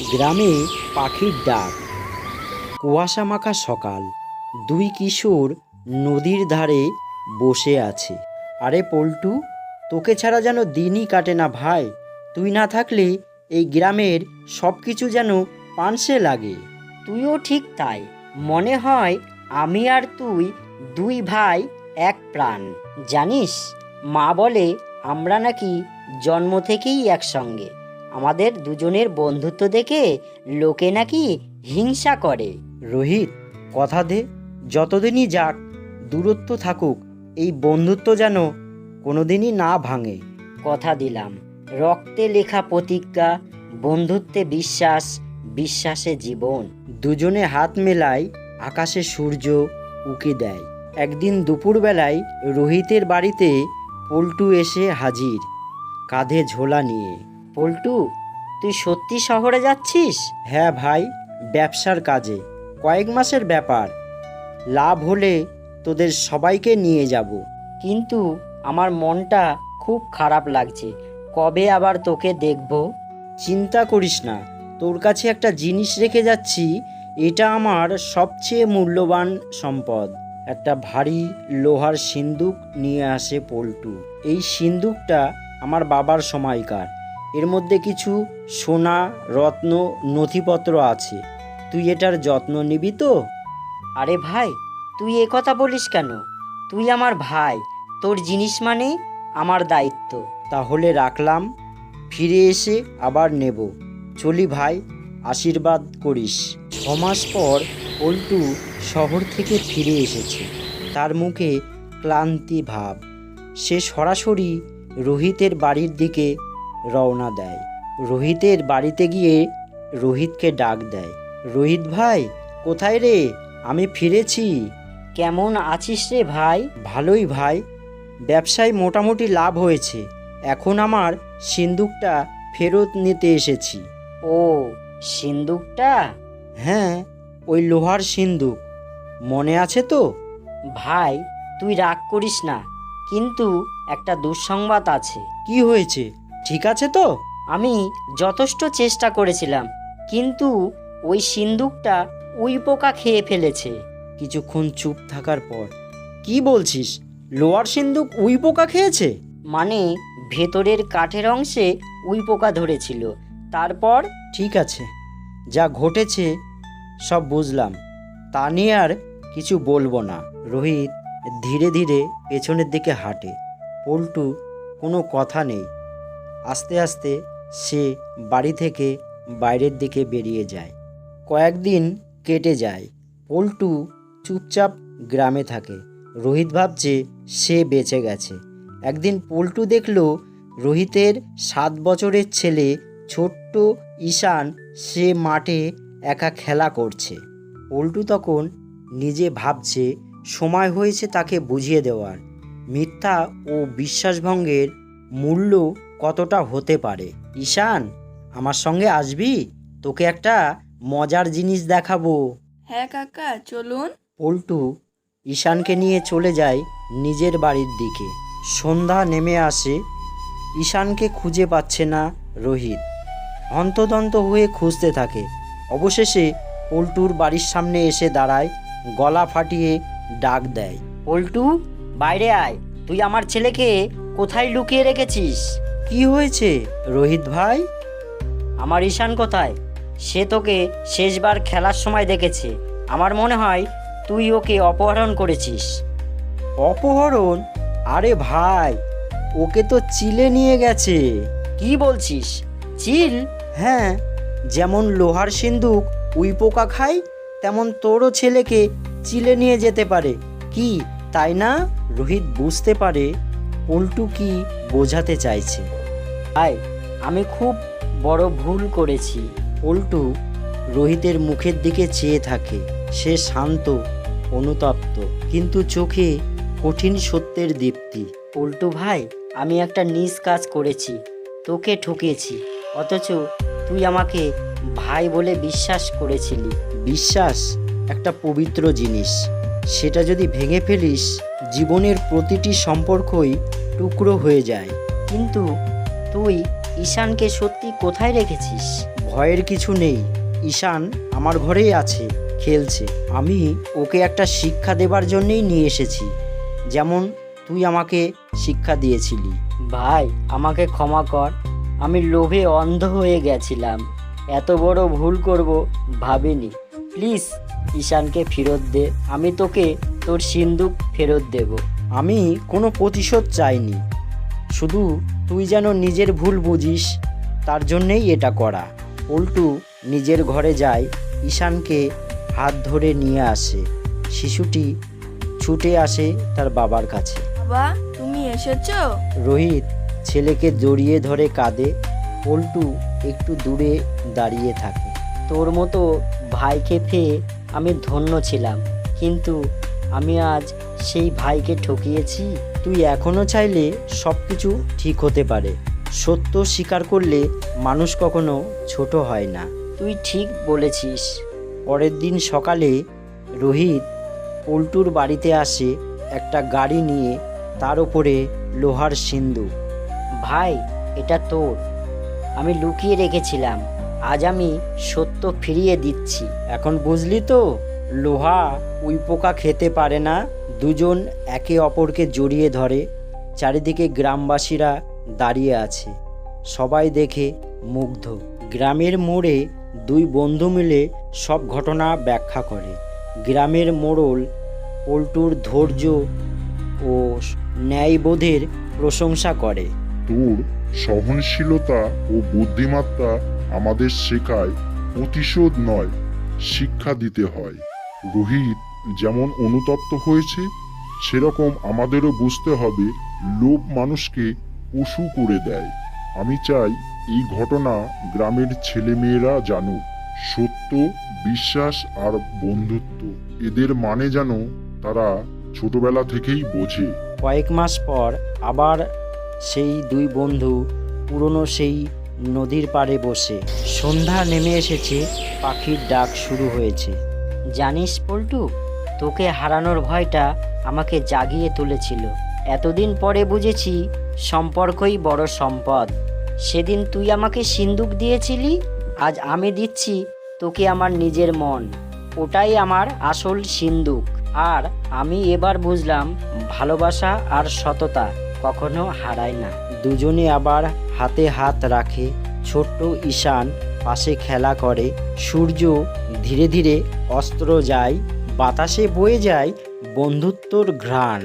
গ্রামে পাখির ডাক। কুয়াশা মাখা সকাল, দুই কিশোর নদীর ধারে বসে আছে। আরে পল্টু, তোকে ছাড়া যেন দিনই কাটে না ভাই। তুই না থাকলে এই গ্রামের সব কিছু যেন পানসে লাগে। তুইও ঠিক তাই। মনে হয় আমি আর তুই দুই ভাই এক প্রাণ। জানিস, মা বলে আমরা নাকি জন্ম থেকেই একসঙ্গে। আমাদের দুজনের বন্ধুত্ব দেখে লোকে নাকি হিংসা করে। রোহিত কথা দে যতদিনই যাক দূরত্ব থাকুক এই বন্ধুত্ব যেন কোনোদিনই না ভাঙে। কথা দিলাম। রক্তে লেখা প্রতিজ্ঞা বন্ধুত্বে বিশ্বাস বিশ্বাসে জীবন। দুজনে হাত মেলায় আকাশে সূর্য উকে দেয়। একদিন দুপুরবেলায় রোহিতের বাড়িতে পল্টু এসে হাজির কাঁধে ঝোলা নিয়ে। পল্টু তুই সত্যি শহরে যাচ্ছিস? হ্যাঁ ভাই ব্যবসার কাজে। কয়েক মাসের ব্যাপার। লাভ হলে তোদের সবাইকে নিয়ে যাব। কিন্তু আমার মনটা খুব খারাপ লাগছে। কবে আবার তোকে দেখব? চিন্তা করিস না। তোর কাছে একটা জিনিস রেখে যাচ্ছি। এটা আমার সবচেয়ে মূল্যবান সম্পদ। একটা ভারী লোহার সিন্দুক নিয়ে আসে পল্টু। এই সিন্দুকটা আমার বাবার সময়কার। এর মধ্যে কিছু সোনা রত্ন নথিপত্র আছে। তুই এটার যত্ন নিবি তো? আরে ভাই তুই এ কথা বলিস কেন? তুই আমার ভাই তোর জিনিস মানে আমার দায়িত্ব। তাহলে রাখলাম ফিরে এসে আবার নেব। চলি ভাই আশীর্বাদ করিস। ছমাস পর পল্টু শহর থেকে ফিরে এসেছে। তার মুখে ক্লান্তি ভাব। সে সরাসরি রোহিতের বাড়ির দিকে রওনা দেয়। রোহিতের বাড়িতে গিয়ে রোহিতকে ডাক দেয় রোহিত ভাই কোথায় রে? আমি ফিরেছি। কেমন আছিস রে ভাই? ভালোই ভাই। ব্যবসায় মোটামুটি লাভ হয়েছে। এখন আমার সিন্দুকটা ফেরত নিতে এসেছি। ও সিন্দুকটা? হ্যাঁ ওই লোহার সিন্দুক। মনে আছে তো? ভাই তুই রাগ করিস না। কিন্তু একটা দুঃসংবাদ আছে। কি হয়েছে? ঠিক আছে তো? আমি যথেষ্ট চেষ্টা করেছিলাম, কিন্তু ওই সিন্দুকটা উই পোকা খেয়ে ফেলেছে। কিছুক্ষণ চুপ থাকার পর, কি বলছিস? লোয়ার সিন্দুক উই পোকা খেয়েছে? মানে ভেতরের কাঠের অংশে উই পোকা ধরেছিল। তারপর, ঠিক আছে, যা ঘটেছে সব বুঝলাম। তা নিয়ে আর কিছু বলব না। রোহিত ধীরে ধীরে পেছনের দিকে হাঁটে। পল্টু কোনো কথা নেই। আস্তে আস্তে সে বাড়ি থেকে বাইরের দিকে বেরিয়ে যায়। কয়েকদিন কেটে যায়। পল্টু চুপচাপ গ্রামে থাকে। রোহিত ভাবছে সে বেঁচে গেছে। একদিন পল্টু দেখল রোহিতের সাত বছরের ছেলে ছোট্ট ঈশান সে মাঠে একা খেলা করছে। পল্টু তখন নিজে ভাবছে, সময় হয়েছে তাকে বুঝিয়ে দেওয়ার। মিথ্যা ও বিশ্বাসভঙ্গের মূল্য কতটা হতে পারে। ঈশান আমার সঙ্গে আসবি? তোকে একটা মজার জিনিস দেখাবো। হ্যাঁ কাকা চলুন। পল্টু ঈশানকে নিয়ে চলে যায় নিজের বাড়ির দিকে। সন্ধ্যা নেমে আসে। ঈশানকে খুঁজে পাচ্ছে না রোহিত। হন্তদন্ত হয়ে খুঁজতে থাকে। অবশেষে পল্টুর বাড়ির সামনে এসে দাঁড়ায় গলা ফাটিয়ে ডাক দেয়। পল্টু বাইরে আয়। তুই আমার ছেলেকে কোথায় লুকিয়ে রেখেছিস? কি হয়েছে রোহিত ভাই? আমার ঈশান কোথায়? সে তোকে শেষবার খেলার সময় দেখেছে। আমার মনে হয় তুই ওকে অপহরণ করেছিস। অপহরণ? আরে ভাই ওকে তো চিলে নিয়ে গেছে। কি বলছিস? চিল? হ্যাঁ যেমন লোহার সিন্দুক উই পোকা খায় তেমন তোরও ছেলেকে চিলে নিয়ে যেতে পারে। কি তাই না? রোহিত বুঝতে পারে পল্টু কি বোঝাতে চাইছে। ভাই আমি খুব বড় ভুল করেছি। পল্টু রোহিতের মুখের দিকে চেয়ে থাকে। সে শান্ত অনুতপ্ত কিন্তু চোখে কঠিন সত্যের দীপ্তি। পল্টু ভাই আমি একটা নিজ কাজ করেছি তোকে ঠকেছি অথচ তুই আমাকে ভাই বলে বিশ্বাস করেছিলি। বিশ্বাস একটা পবিত্র জিনিস। সেটা যদি ভেঙে ফেলিস জীবনের প্রতিটি সম্পর্কই টুকরো হয়ে যায়। কিন্তু তুই ঈশানকে সত্যি কোথায় রেখেছিস? ভয়ের কিছু নেই। ঈশান আমার ঘরেই আছে খেলছে। আমি ওকে একটা শিক্ষা দেবার জন্যেই নিয়ে এসেছি। যেমন তুই আমাকে শিক্ষা দিয়েছিলি। ভাই আমাকে ক্ষমা কর। আমি লোভে অন্ধ হয়ে গেছিলাম। এত বড় ভুল করব ভাবিনি। প্লিজ ঈশানকে ফেরত দে। আমি তোকে তোর সিন্দুক ফেরত দেব। আমি কোনো প্রতিশোধ চাইনি। শুধু তুই যেন নিজের ভুল বুঝিস তার জন্যেই এটা করা। পল্টু নিজের ঘরে যায় ঈশানকে হাত ধরে নিয়ে আসে। শিশুটি ছুটে আসে তার বাবার কাছে। বাবা তুমি এসেছ? রোহিত ছেলেকে জড়িয়ে ধরে কাঁদে। পল্টু একটু দূরে দাঁড়িয়ে থাকে। তোর মতো ভাইকে পেয়ে আমি ধন্য ছিলাম কিন্তু আমি আজ সেই ভাইকে ঠকিয়েছি। তুই এখনও চাইলে সব কিছু ঠিক হতে পারে। সত্য স্বীকার করলে মানুষ কখনো ছোট হয় না। তুই ঠিক বলেছিস। পরের দিন সকালে রোহিত পল্টুর বাড়িতে আসে একটা গাড়ি নিয়ে, তার ওপরে লোহার সিন্ধু ভাই, এটা তোর। আমি লুকিয়ে রেখেছিলাম। আজ আমি সত্য ফিরিয়ে দিচ্ছি। এখন বুঝলি তো? লোহা উই পোকা খেতে পারে না। দুজন একে অপরকে জড়িয়ে ধরে। চারিদিকে গ্রামবাসীরা দাঁড়িয়ে আছে। সবাই দেখে মুগ্ধ। গ্রামের মোড়ে দুই বন্ধু মিলে সব ঘটনা ব্যাখ্যা করে। গ্রামের মোড়ল পল্টুর ধৈর্য ও ন্যায়বোধের প্রশংসা করে। তোর সহনশীলতা ও বুদ্ধিমত্তা আমাদের শেখায় প্রতিশোধ নয়, শিক্ষা দিতে হয়। রোহিত যেমন অনুতপ্ত হয়েছে, সেরকম আমাদেরও বুঝতে হবে লোভ মানুষকে পশু করে দেয়। আমি চাই এই ঘটনা গ্রামের ছেলেমেয়েরা জানুক। সত্য, বিশ্বাস আর বন্ধুত্ব, এদের মানে যেন তারা ছোটবেলা থেকেই বোঝে। কয়েক মাস পর আবার সেই দুই বন্ধু পুরনো সেই নদীর পাড়ে বসে। সন্ধ্যা নেমে এসেছে, পাখির ডাক শুরু হয়েছে। জানিস পল্টু, তোকে হারানোর ভয়টা আমাকে জাগিয়ে তুলেছিল। এতদিন পরে বুঝেছি সম্পর্কই বড় সম্পদ। সেদিন তুই আমাকে সিন্দুক দিয়েছিলি, আজ আমি দিচ্ছি তোকে আমার নিজের মন। ওটাই আমার আসল সিন্দুক। আর আমি এবার বুঝলাম ভালোবাসা আর সততা কখনো হারায় না। দুজনে আবার হাতে হাত রাখে, ছোট্ট ঈশান পাশে খেলা করে, সূর্য ধীরে ধীরে অস্ত্র যায় বাতাসে বয়ে যায় বন্ধুত্বর ঘ্রাণ।